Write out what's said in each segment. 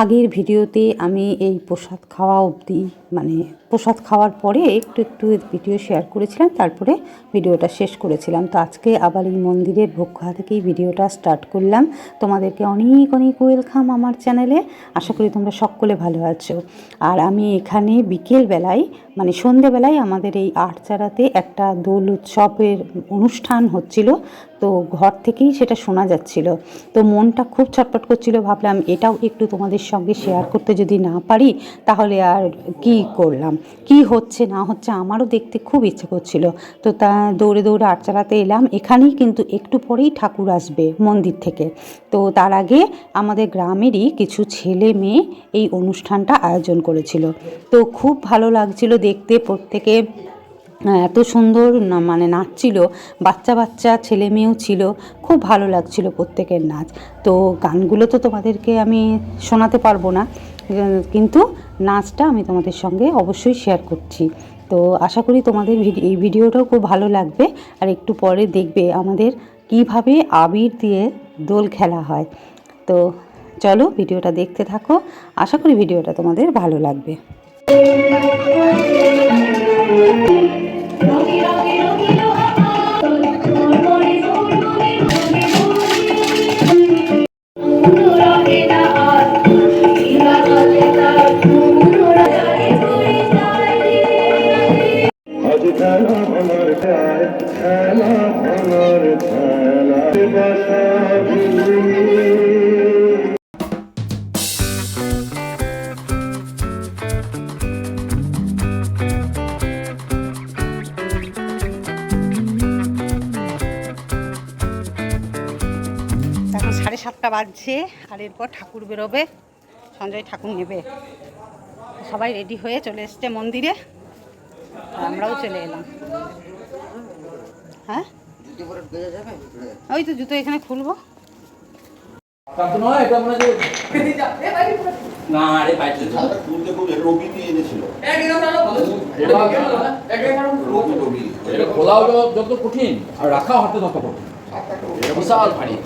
আগের ভিডিওতে আমি এই প্রসাদ খাওয়া অবধি মানে প্রসাদ খাওয়ার পরে একটু একটু ভিডিও শেয়ার করেছিলাম, তারপরে ভিডিওটা শেষ করেছিলাম। তো আজকে আবার এই মন্দিরের ভোগ খাওয়া থেকেই ভিডিওটা স্টার্ট করলাম। তোমাদেরকে অনেক অনেক ওয়েলকাম আমার চ্যানেলে আশা করি তোমরা সকলে ভালো আছো। আর আমি এখানে বিকেলবেলায় মানে সন্ধেবেলায় আমাদের এই আটচারাতে একটা দোল উৎসবের অনুষ্ঠান হচ্ছিল। তো ঘর থেকেই সেটা শোনা যাচ্ছিল। তো মনটা খুব ছটপট করছিল, ভাবলাম এটাও একটু তোমাদের সঙ্গে শেয়ার করতে যদি না পারি, তাহলে আর কি করলাম? কি হচ্ছে, না হচ্ছে, আমারও দেখতে খুব ইচ্ছে করছিল। তো তা দৌড়ে দৌড়ে আটচালাতে এলাম, এখানেই কিন্তু একটু পরেই ঠাকুর আসবে মন্দির থেকে। তো তার আগে আমাদের গ্রামেরই কিছু ছেলে মেয়ে এই অনুষ্ঠানটা আয়োজন করেছিল। তো খুব ভালো লাগছিল দেখতে, প্রত্যেকে এত সুন্দর মানে নাচছিল, বাচ্চা বাচ্চা, ছেলে মেয়েও ছিল, খুব ভালো লাগছিল প্রত্যেকের নাচ। তো গানগুলো তো তোমাদেরকে আমি শোনাতে পারব না কিন্তু নাচটা আমি তোমাদের সঙ্গে অবশ্যই শেয়ার করছি। তো আশা করি তোমাদের এই ভিডিওটাও খুব ভালো লাগবে, আর একটু পরে দেখবে আমাদের কীভাবে আবির দিয়ে দোল খেলা হয়। তো চলো ভিডিওটা দেখতে থাকো, আশা করি ভিডিওটা তোমাদের ভালো লাগবে। সাতটা বাজছে আর এরপর ঠাকুর বেরোবে সঞ্জয় ঠাকুর নেবে। সবাই রেডি হয়ে চলে এসছে মন্দিরে আমরাও চলে এলাম। হ্যাঁ? ওই তো জুতো এখানে খুলবো। না বাইরে তুলতে খুব রবি দিয়ে এনেছিল খোলাও যত কঠিন আর রাখাও হাতে তত কঠিন। বিশাল ভারী।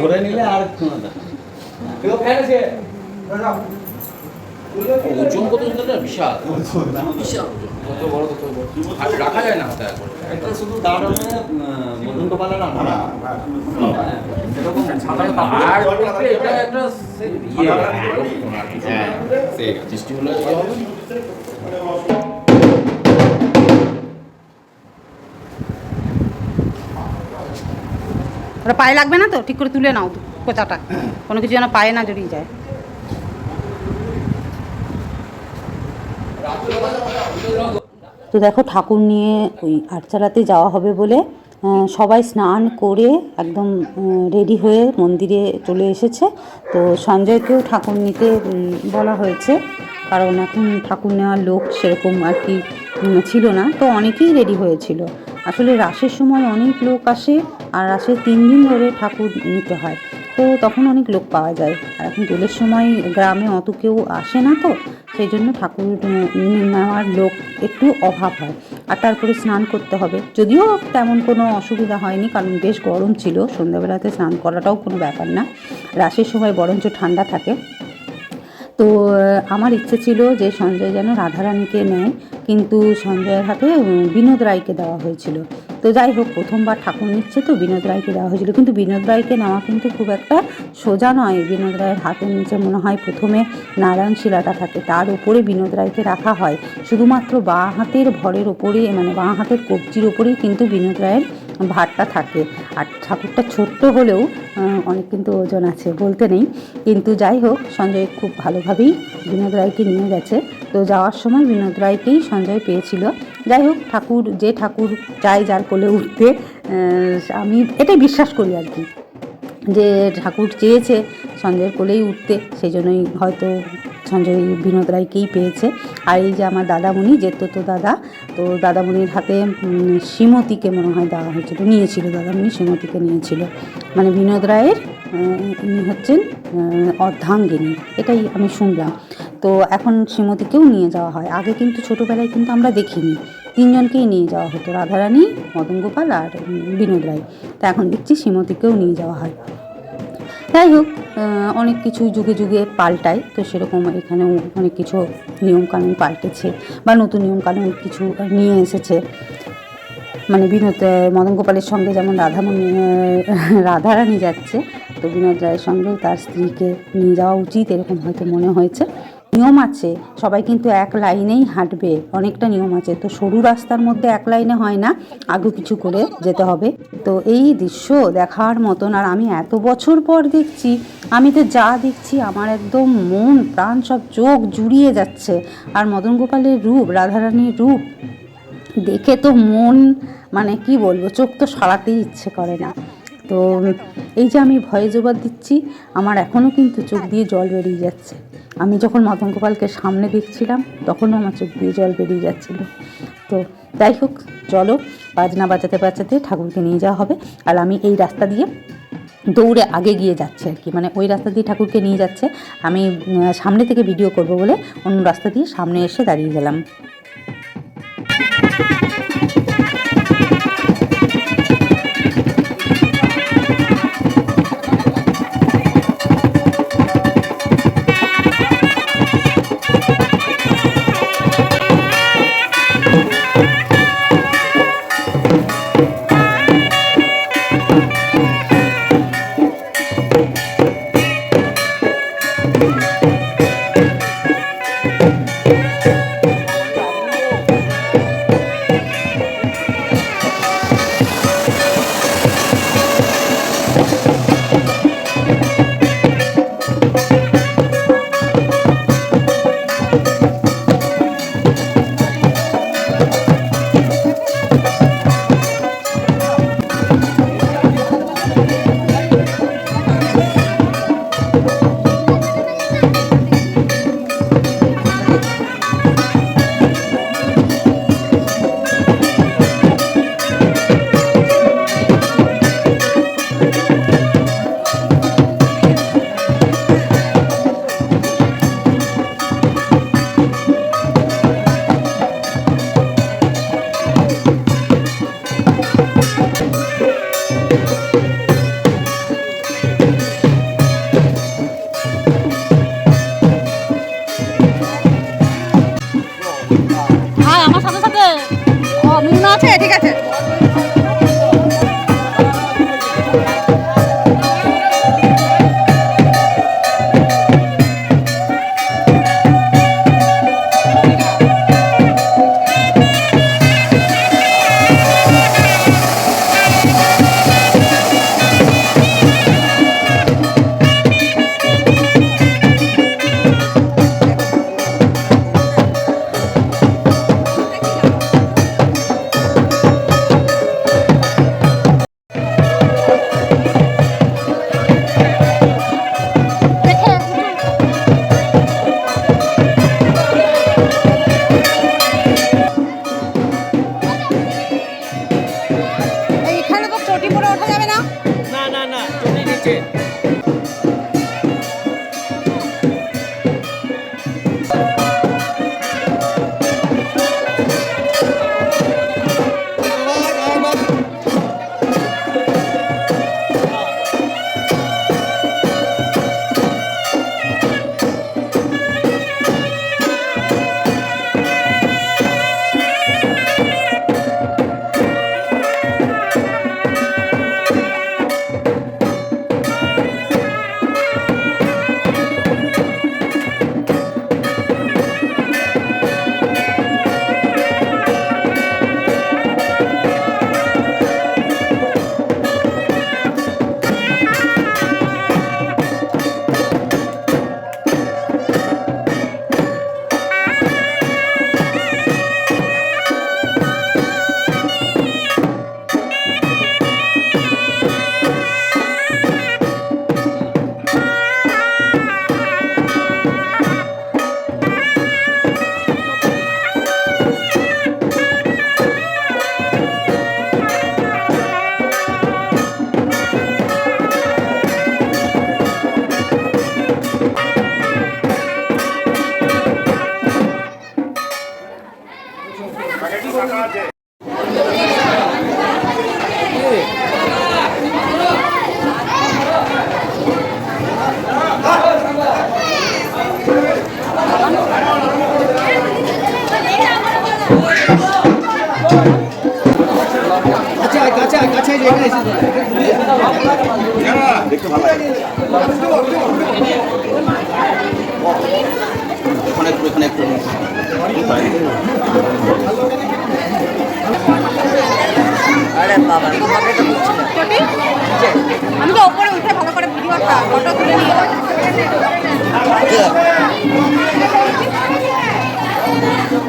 ধরে নিলে আর ওজন কত বিশাল। বিশাল কত বড় কত বড়? আর রাখা যায় না হাতে একবার শুধু দাঁড়ানো মদন কপালে না না, না, না। এরকম আর এটা একটা ইয়ে। হ্যাঁ সৃষ্টি হলে ওটা পায়ে লাগবে না তো? ঠিক করে তুলে নাও কোচাটা। কোনো কিছু যেন পায়ে না জড়িয়ে যায়। তো দেখো ঠাকুর নিয়ে ওই আটচালাতে যাওয়া হবে বলে সবাই স্নান করে একদম রেডি হয়ে মন্দিরে চলে এসেছে। তো সঞ্জয়কেও ঠাকুর নিতে বলা হয়েছে। কারণ এখন ঠাকুর নেওয়ার লোক সেরকম আর কি ছিল না। তো অনেকেই রেডি হয়েছিল। আসলে রাসের সময় অনেক লোক আসে, আর রাসের তিন দিন ধরে ঠাকুর নিতে হয়। তো তখন অনেক লোক পাওয়া যায়। আর এখন দোলের সময় গ্রামে অত কেউ আসে না তো, সেই জন্য ঠাকুর নেওয়ার লোক একটু অভাব হয়। আর তারপরে স্নান করতে হবে। যদিও তেমন কোনো অসুবিধা হয়নি, কারণ বেশ গরম ছিল। সন্ধ্যাবেলাতে স্নান করাটাও কোনো ব্যাপার না। রাসের সময় বরঞ্চ ঠান্ডা থাকে। তো আমার ইচ্ছে ছিল যে সঞ্জয় যেন রাধারানীকে নেয়, কিন্তু সঞ্জয়ের হাতে বিনোদ রায়কে দেওয়া হয়েছিল। তো যাই হোক, প্রথমবার ঠাকুর নিচ্ছে তো বিনোদ রায়কে দেওয়া হয়েছিল। কিন্তু বিনোদ রায়কে নেওয়া কিন্তু খুব একটা সোজা নয়। বিনোদ রায়ের হাতের নিচে মনে হয় প্রথমে নারায়ণ শিলাটা থাকে, তার উপরে বিনোদ রায়কে রাখা হয়। শুধুমাত্র বাঁ হাতের ভরের ওপরে মানে বাঁ হাতের কবজির ওপরেই কিন্তু বিনোদ রায়ের ভারটা থাকে। আর ঠাকুরটা ছোট্ট হলেও অনেক কিন্তু ওজন আছে বলতে নেই। কিন্তু যাই হোক, সঞ্জয় খুব ভালোভাবেই বিনোদ রায়কে নিয়ে গেছে। তো যাওয়ার সময় বিনোদ রায়কেই সঞ্জয় পেয়েছিল। যাই হোক, ঠাকুর, যে ঠাকুর চায় যার কোলে উঠতে আমি এটাই বিশ্বাস করি আর কি। যে ঠাকুর চেয়েছে সঞ্জয়ের কোলেই উঠতে সেই জন্যই হয়তো সঞ্জয় বিনোদ রায়কেই পেয়েছে। আর এই যে আমার দাদামণি যেত তো দাদা, তো দাদামণির হাতে শ্রীমতীকে মনে হয় দেওয়া হয়েছিল নিয়েছিল দাদামণি, শ্রীমতীকে নিয়েছিল। মানে বিনোদ রায়ের ইনি হচ্ছেন অর্ধাঙ্গিনী, এটাই আমি শুনলাম। তো এখন শ্রীমতীকেও নিয়ে যাওয়া হয়। আগে কিন্তু ছোটোবেলায় কিন্তু আমরা দেখিনি। তিনজনকেই নিয়ে যাওয়া হতো, রাধারানী মদন গোপাল আর বিনোদ রায়। তা এখন দেখছি শ্রীমতীকেও নিয়ে যাওয়া হয়। যাই হোক অনেক কিছু যুগে যুগে পাল্টায়, তো সেরকম এখানেও অনেক কিছু নিয়মকানুন পাল্টেছে বা নতুন নিয়মকানুন কিছু নিয়ে এসেছে। মানে বিনোদ মদন গোপালের সঙ্গে যেমন রাধামণি রাধারানী যাচ্ছে, তো বিনোদ রায়ের সঙ্গেও তার স্ত্রীকে নিয়ে যাওয়া উচিত, এরকম হয়তো মনে হয়েছে। নিয়ম আছে, সবাই কিন্তু এক লাইনেই হাঁটবে, অনেকটা নিয়ম আছে। তো সরু রাস্তার মধ্যে এক লাইনে হয় না, আগু কিছু করে যেতে হবে। তো এই দৃশ্য দেখার মতন আর আমি এত বছর পর দেখছি, আমি তো যা দেখছি আমার একদম মন, প্রাণ সব চোখ জুড়িয়ে যাচ্ছে। আর মদন গোপালের রূপ, রাধারানীর রূপ, দেখে তো মন মানে কি বলব, চোখ তো সরাতেই ইচ্ছে করে না। তো এই যে আমি ভয়ে জবাব দিচ্ছি, আমার এখনও কিন্তু চোখ দিয়ে জল বেরিয়ে যাচ্ছে। আমি যখন মদন গোপালকে সামনে দেখছিলাম, তখনও আমার চোখ দিয়ে জল বেরিয়ে যাচ্ছিল। তো যাই হোক, চলো, বাজনা বাজাতে বাজাতে ঠাকুরকে নিয়ে যাওয়া হবে। আর আমি এই রাস্তা দিয়ে দৌড়ে আগে গিয়ে যাচ্ছে আর কি। মানে ওই রাস্তা দিয়ে ঠাকুরকে নিয়ে যাচ্ছে। আমি সামনে থেকে ভিডিও করব বলে অন্য রাস্তা দিয়ে সামনে এসে দাঁড়িয়ে গেলাম।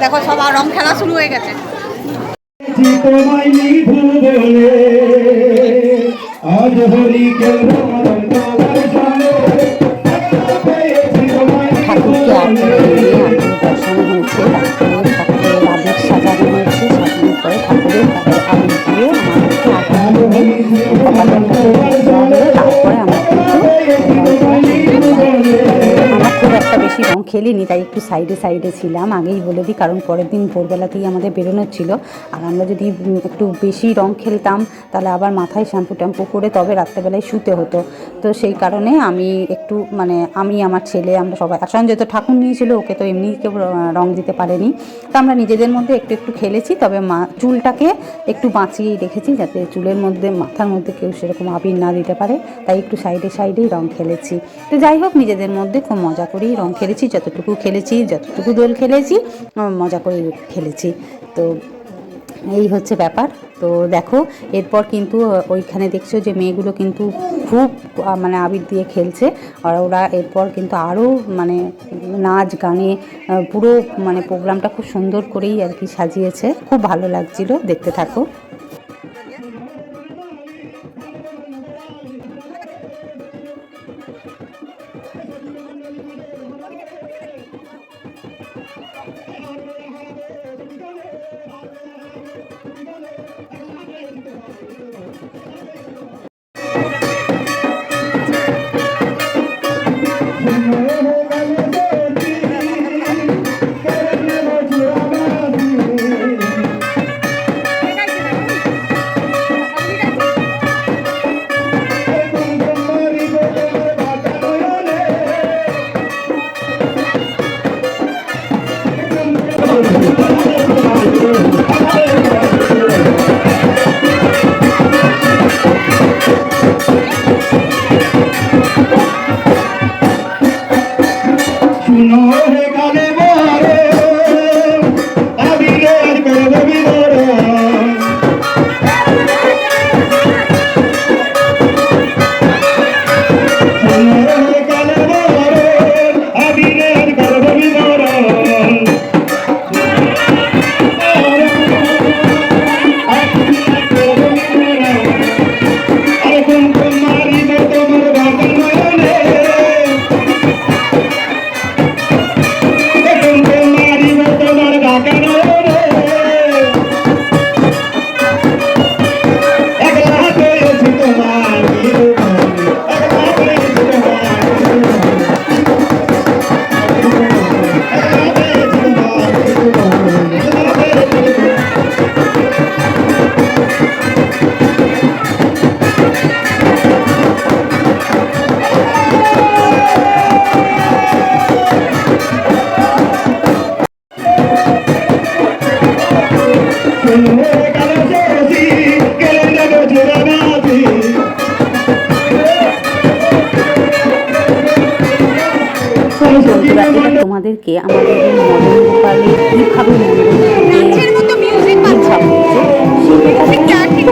দেখো সবার রং খেলা শুরু হয়ে গেছে। আজ হরি খেলিনি, তাই একটু সাইডে সাইডে ছিলাম। আগেই বলে দিই, কারণ পরের দিন ভোরবেলাতেই আমাদের বেরোনোর ছিল। আর আমরা যদি একটু বেশি রং খেলতাম, তাহলে আবার মাথায় শ্যাম্পু ট্যাম্পু করে তবে রাত্রেবেলায় শুতে হতো। তো সেই কারণে আমি একটু মানে আমি, আমার ছেলে, আমরা সবাই সঞ্জয় তো ঠাকুর নিয়েছিল, ওকে তো এমনি কেউ রং দিতে পারেনি। তো আমরা নিজেদের মধ্যে একটু একটু খেলেছি, তবে মা, চুলটাকে একটু বাঁচিয়েই রেখেছি, যাতে চুলের মধ্যে, মাথার মধ্যে কেউ সেরকম আবির না দিতে পারে। তাই একটু সাইডে সাইডেই রং খেলেছি। তো যাই হোক, নিজেদের মধ্যে খুব মজা করেই রং খেলেছি যতটুকু খেলেছি, যতটুকু দোল খেলেছি মজা করে খেলেছি। তো এই হচ্ছে ব্যাপার। তো দেখো, এরপর কিন্তু ওইখানে দেখছ যে মেয়েগুলো কিন্তু খুব মানে আবির দিয়ে খেলছে। আর ওরা এরপর কিন্তু আরও মানে নাচ গানে পুরো মানে প্রোগ্রামটা খুব সুন্দর করেই আর কি সাজিয়েছে। খুব ভালো লাগছিল, দেখতে থাকো।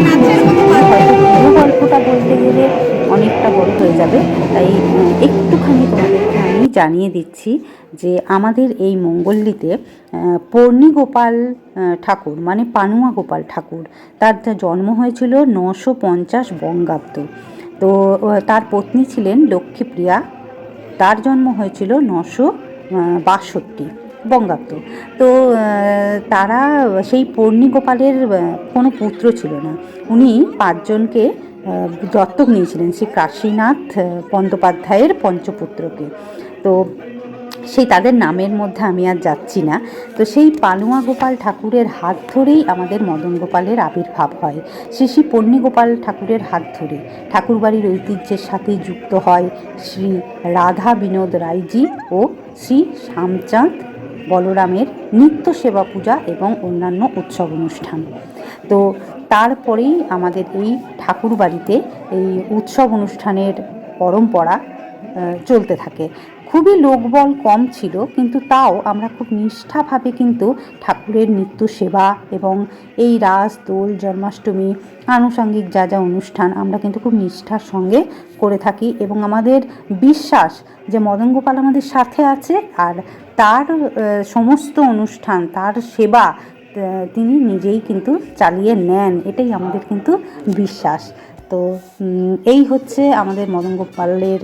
বাজছে হয়তো পুরো গল্পটা বলতে গেলে অনেকটা বড় হয়ে যাবে। তাই একটুখানি তোমাদেরকে আমি জানিয়ে দিচ্ছি যে আমাদের এই মঙ্গললিতে পর্ণি গোপাল ঠাকুর মানে পানুয়া গোপাল ঠাকুর তার জন্ম হয়েছিল নশো পঞ্চাশ বঙ্গাব্দ। তো তার পত্নী ছিলেন লক্ষ্মীপ্রিয়া। তার জন্ম হয়েছিল নশো বাষট্টি, বঙ্গাব্দ। তো তারা সেই পর্ণিগোপালের কোনো পুত্র ছিল না। উনি পাঁচজনকে দত্তক নিয়েছিলেন, শ্রী কাশীনাথ বন্দ্যোপাধ্যায়ের পঞ্চপুত্রকে। তো সেই তাদের নামের মধ্যে আমি আর যাচ্ছি না। তো সেই পালুয়া গোপাল ঠাকুরের হাত ধরেই আমাদের মদন গোপালের আবির্ভাব হয়। শ্রী শ্রী গোপাল ঠাকুরের হাত ধরে। ঠাকুরবাড়ির ঐতিহ্যের সাথে যুক্ত হয় শ্রী রাধা বিনোদ রায়জি ও শ্রী শ্যামচাঁদ বলরামের নিত্য সেবা পূজা এবং অন্যান্য উৎসব অনুষ্ঠান। তো তারপরেই আমাদের এই ঠাকুর বাড়িতে এই উৎসব অনুষ্ঠানের পরম্পরা চলতে থাকে। খুবই লোকবল কম ছিল, কিন্তু তাও আমরা খুব নিষ্ঠাভাবে কিন্তু ঠাকুরের নিত্য সেবা এবং এই রাস, দোল, জন্মাষ্টমী, আনুষঙ্গিক যা যা অনুষ্ঠান আমরা কিন্তু খুব নিষ্ঠার সঙ্গে করে থাকি এবং আমাদের বিশ্বাস যে মদন গোপাল আমাদের সাথে আছে আর তার সমস্ত অনুষ্ঠান, তার সেবা তিনি নিজেই কিন্তু চালিয়ে নেন, এটাই আমাদের কিন্তু বিশ্বাস। তো এই হচ্ছে আমাদের মদন গোপালের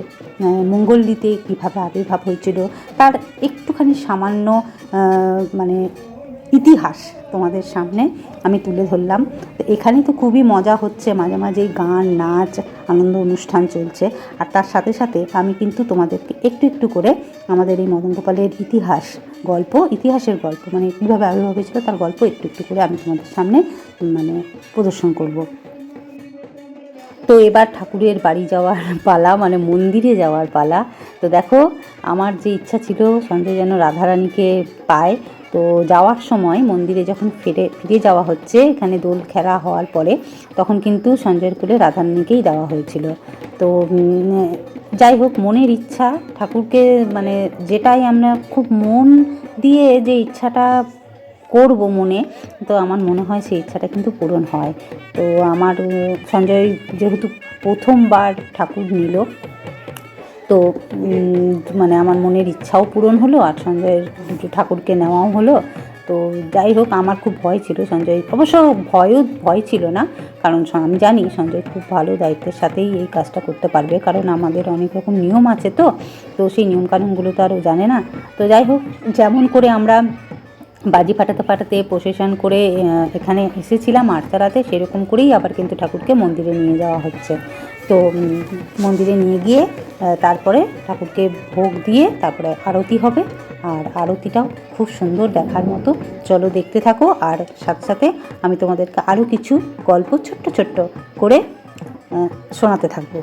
মঙ্গলদিতে কীভাবে আবির্ভাব হয়েছিল, তার একটুখানি সামান্য মানে ইতিহাস তোমাদের সামনে আমি তুলে ধরলাম। তো এখানে তো খুবই মজা হচ্ছে, মাঝে মাঝেই গান, নাচ, আনন্দ অনুষ্ঠান চলছে। আর তার সাথে সাথে আমি কিন্তু তোমাদেরকে একটু একটু করে আমাদের এই মদন গোপালের ইতিহাস গল্প, ইতিহাসের গল্প মানে কীভাবে আবির্ভাব হয়েছিল তার গল্প একটু একটু করে আমি তোমাদের সামনে মানে প্রদর্শন করব। তো এবার ঠাকুরের বাড়ি যাওয়ার পালা মানে মন্দিরে যাওয়ার পালা। তো দেখো, আমার যে ইচ্ছা ছিল সঞ্জয় যেন রাধারানীকে পায়, তো যাওয়ার সময় মন্দিরে যখন ফিরে ফিরে যাওয়া হচ্ছে, এখানে দোল খেলা হওয়ার পরে, তখন কিন্তু সঞ্জয়ের কোলে রাধারানীকেই দেওয়া হয়েছিল। তো যাই হোক, মনের ইচ্ছা, ঠাকুরকে মানে যেটাই আমরা খুব মন দিয়ে যে ইচ্ছাটা করব মনে, তো আমার মনে হয় সেই ইচ্ছাটা কিন্তু পূরণ হয়। তো আমার সঞ্জয় যেহেতু প্রথমবার ঠাকুর নিল, তো মানে আমার মনের ইচ্ছাও পূরণ হলো আর সঞ্জয়ের দুটো ঠাকুরকে নেওয়াও হলো। তো যাই হোক, আমার খুব ভয় ছিল সঞ্জয়। অবশ্য ভয়ও, ভয় ছিল না, কারণ আমি জানি সঞ্জয় খুব ভালো দায়িত্বের সাথেই এই কাজটা করতে পারবে, কারণ আমাদের অনেক রকম নিয়ম আছে তো তো সেই নিয়মকানুনগুলো তো আরও জানে না। তো যাই হোক, যেমন করে আমরা বাজি ফাটাতে ফাটাতে প্রসেশন করে এখানে এসেছিলাম আটচারাতে সেরকম করেই আবার কিন্তু ঠাকুরকে মন্দিরে নিয়ে যাওয়া হচ্ছে। তো মন্দিরে নিয়ে গিয়ে তারপরে ঠাকুরকে ভোগ দিয়ে তারপরে আরতি হবে। আর আরতিটাও খুব সুন্দর দেখার মতো। চলো দেখতে থাকো, আর সাথে সাথে আমি তোমাদেরকে আরও কিছু গল্প ছোট্ট ছোট্ট করে শোনাতে থাকব।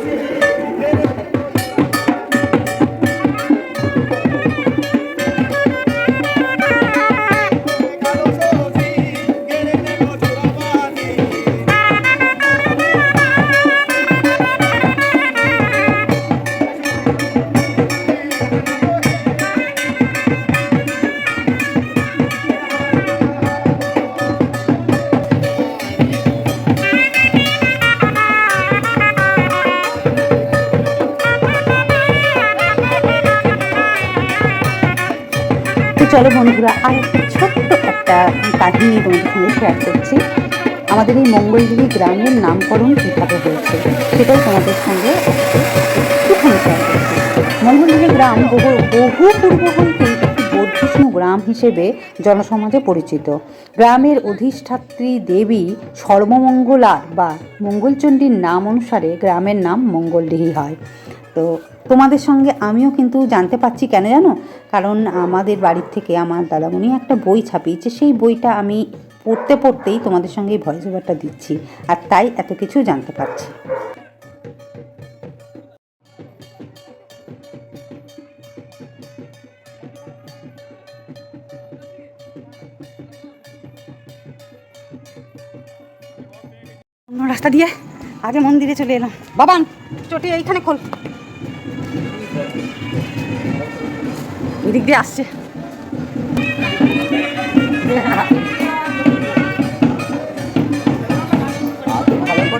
তো মঙ্গলগিরি গ্রামের নামকরণ কীভাবে হয়েছে সেটাই তোমাদের সঙ্গে একটুখানি গ্রাম বহু বহু পূর্ব হইতেই একটি বৌদ্ধিষ্ণু গ্রাম হিসেবে জনসমাজে পরিচিত। গ্রামের অধিষ্ঠাত্রী দেবী সর্বমঙ্গলার বা মঙ্গলচণ্ডীর নাম অনুসারে গ্রামের নাম মঙ্গলডিহি হয়। তো তোমাদের সঙ্গে আমিও কিন্তু জানতে পারছি কেন জানো? কারণ আমাদের বাড়ির থেকে আমার দাদামণি একটা বই ছাপিয়েছে, সেই বইটা আমি পড়তে পড়তেই তোমাদের সঙ্গে এই ভয়েস ওভারটা দিচ্ছি, আর তাই এত কিছু জানতে পারছি। রাস্তা দিয়ে আগে মন্দিরে চলে এলাম। বাবান, চটি এইখানে খোল। এদিক দিয়ে আসছে।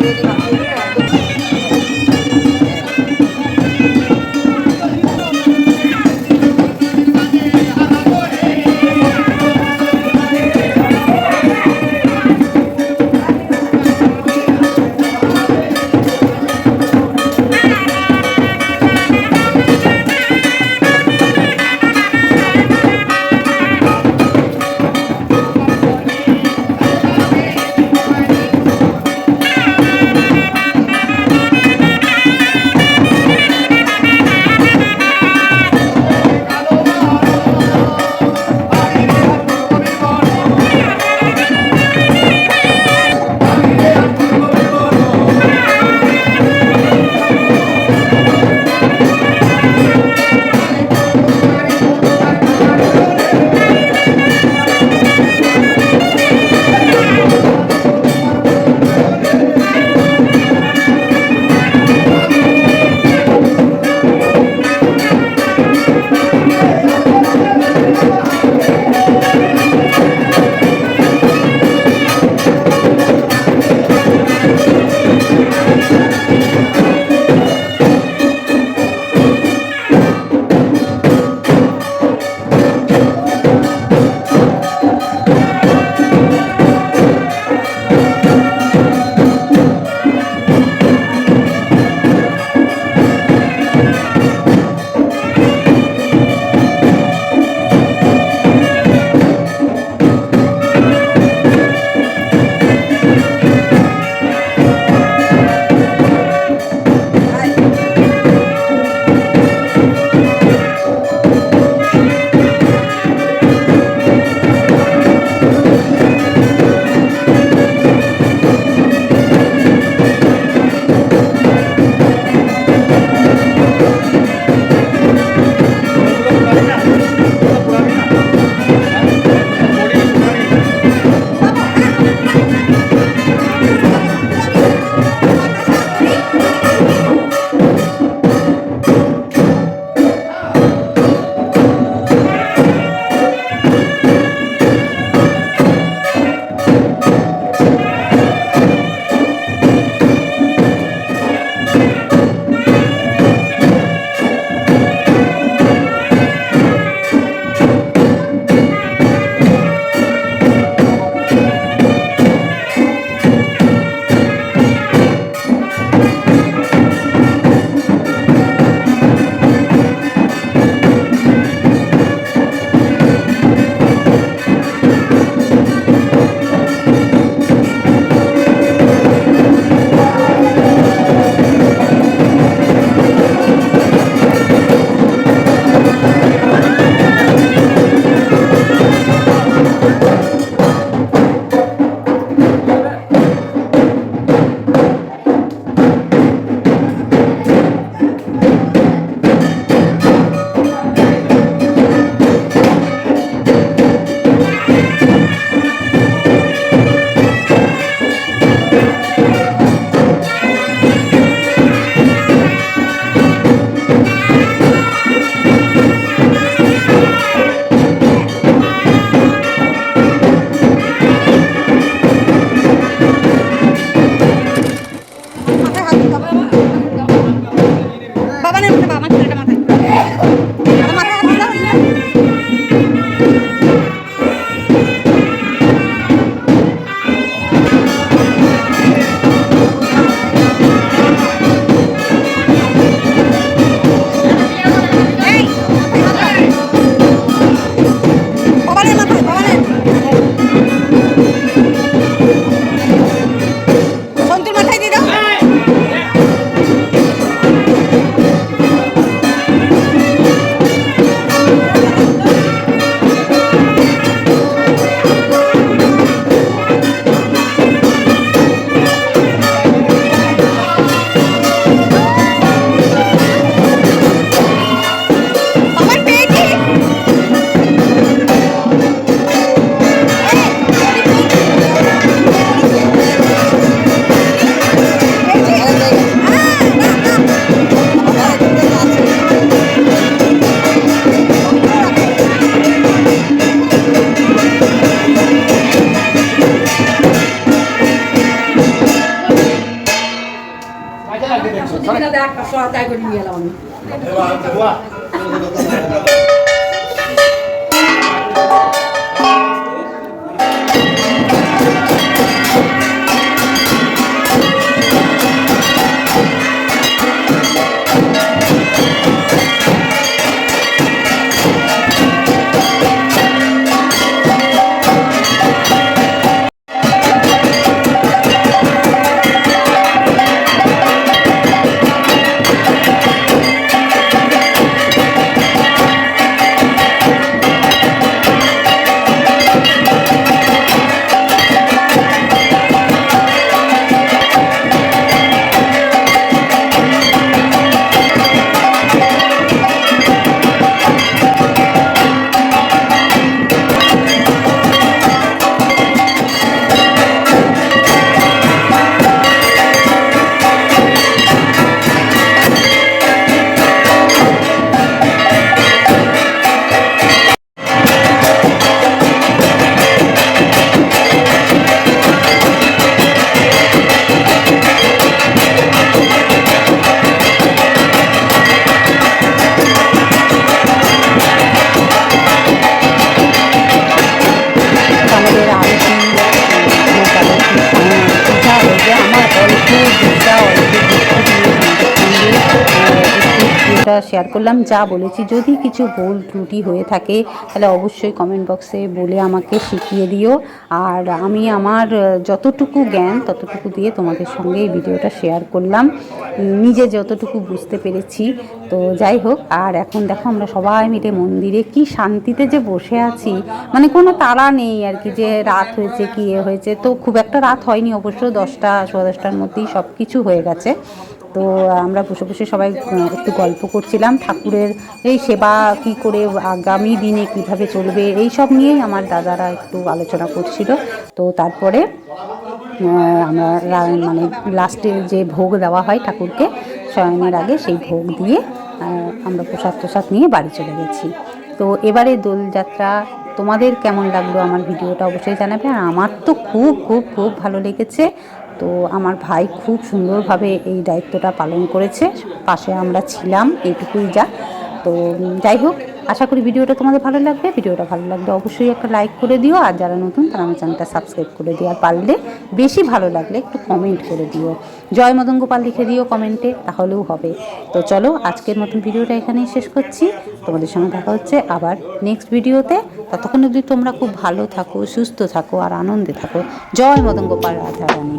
আমাদের শেয়ার করলাম। যা বলেছি, যদি কিছু ভুল ত্রুটি হয়ে থাকে, তাহলে অবশ্যই কমেন্ট বক্সে বলে আমাকে শিখিয়ে দিও। আর আমি আমার যতটুকু জ্ঞান, ততটুকু দিয়ে তোমাদের সঙ্গে এই ভিডিওটা শেয়ার করলাম। নিজে যতটুকু বুঝতে পেরেছি। তো যাই হোক, আর এখন দেখো আমরা সবাই মিলে মন্দিরে কি শান্তিতে যে বসে আছি। মানে কোনো তাড়া নেই আর কি, যে রাত হয়েছে, কি এ হয়েছে। তো খুব একটা রাত হয়নি অবশ্য, দশটা সোয়া দশটার মধ্যেই সব কিছু হয়ে গেছে। তো আমরা বসে বসে সবাই একটু গল্প করছিলাম ঠাকুরের এই সেবা কি করে আগামী দিনে কীভাবে চলবে, এই সব নিয়েই আমার দাদারা একটু আলোচনা করছিল। তো তারপরে আমরা মানে লাস্টে যে ভোগ দেওয়া হয় ঠাকুরকে, শয়নের আগে সেই ভোগ দিয়ে আমরা প্রসাদ প্রসাদ নিয়ে বাড়ি চলে গেছি। তো এবারে দোলযাত্রা, তোমাদের কেমন লাগল আমার ভিডিওটা অবশ্যই জানাবে। আর আমার তো খুব খুব খুব ভালো লেগেছে। তো আমার ভাই খুব সুন্দরভাবে এই দায়িত্বটা পালন করেছে। পাশে আমরা ছিলাম, এইটুকুই যা। তো যাই হোক, আশা করি ভিডিওটা তোমাদের ভালো লাগবে। ভিডিওটা ভালো লাগলে অবশ্যই একটা লাইক করে দিও। আর যারা নতুন, তারা আমার চ্যানেলটা সাবস্ক্রাইব করে দিও। আর পারলে বেশি ভালো লাগলে একটু কমেন্ট করে দিও। জয় মদন গোপাল লিখে দিও কমেন্টে তাহলেও হবে। তো চলো, আজকের মতন ভিডিওটা এখানেই শেষ করছি। তোমাদের সঙ্গে দেখা হচ্ছে আবার নেক্সট ভিডিওতে ততক্ষণ অবধি তোমরা খুব ভালো থাকো, সুস্থ থাকো, আর আনন্দে থাকো। জয় মদন গোপাল রাধা রানী